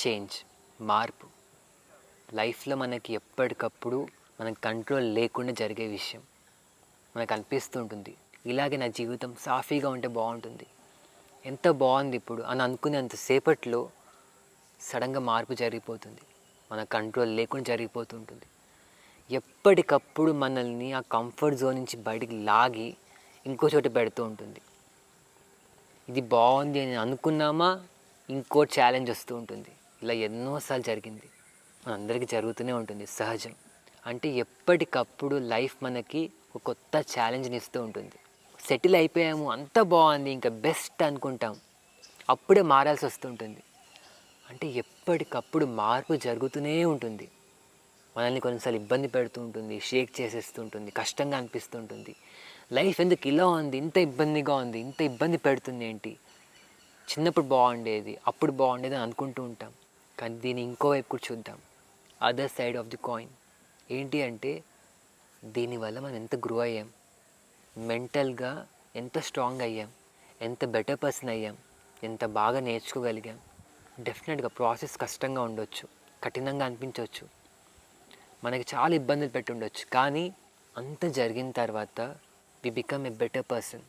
Change మార్పు. లైఫ్లో మనకి ఎప్పటికప్పుడు మనకు కంట్రోల్ లేకుండా జరిగే విషయం మనకు అనిపిస్తూ ఉంటుంది ఇలాగే నా జీవితం సాఫీగా ఉంటే బాగుంటుంది. ఎంత బాగుంది ఇప్పుడు అని అనుకునేంతసేపట్లో సడన్గా మార్పు జరిగిపోతుంది. మన కంట్రోల్ లేకుండా జరిగిపోతుంటుంది. ఎప్పటికప్పుడు మనల్ని ఆ కంఫర్ట్ జోన్ నుంచి బయటికి లాగి ఇంకో చోట పెడుతూ ఉంటుంది. ఇది బాగుంది అని అనుకున్నామా? ఇంకో ఛాలెంజ్ వస్తూ ఉంటుంది. ఇలా ఎన్నోసార్లు జరిగింది. మనందరికీ జరుగుతూనే ఉంటుంది సహజం. అంటే ఎప్పటికప్పుడు లైఫ్ మనకి ఒక కొత్త ఛాలెంజ్ని ఇస్తూ ఉంటుంది. సెటిల్ అయిపోయాము అంత బాగుంది ఇంకా బెస్ట్ అనుకుంటాం. అప్పుడే మారాల్సి వస్తుంటుంది అంటే ఎప్పటికప్పుడు మార్పు జరుగుతూనే ఉంటుంది. మనల్ని కొన్నిసార్లు ఇబ్బంది పెడుతూ ఉంటుంది షేక్ చేసేస్తుంటుంది కష్టంగా అనిపిస్తుంటుంది లైఫ్ ఎందుకు ఇలా ఉంది ఇంత ఇబ్బందిగా ఉంది ఇంత ఇబ్బంది పెడుతుంది ఏంటి? చిన్నప్పుడు బాగుండేది అప్పుడు బాగుండేది అని అనుకుంటూ ఉంటాం. కానీ దీన్ని ఇంకోవైపు కూడా చూద్దాం. Other side of the coin ఏంటి అంటే దీనివల్ల మనం ఎంత గ్రో అయ్యాం? మెంటల్గా ఎంత స్ట్రాంగ్ అయ్యాం? ఎంత బెటర్ పర్సన్ అయ్యాం? ఎంత బాగా నేర్చుకోగలిగాం? డెఫినెట్గా ప్రాసెస్ కష్టంగా ఉండొచ్చు. కఠినంగా అనిపించవచ్చు. మనకి చాలా ఇబ్బందులు పెట్టి ఉండొచ్చు. కానీ అంత జరిగిన తర్వాత we become a better person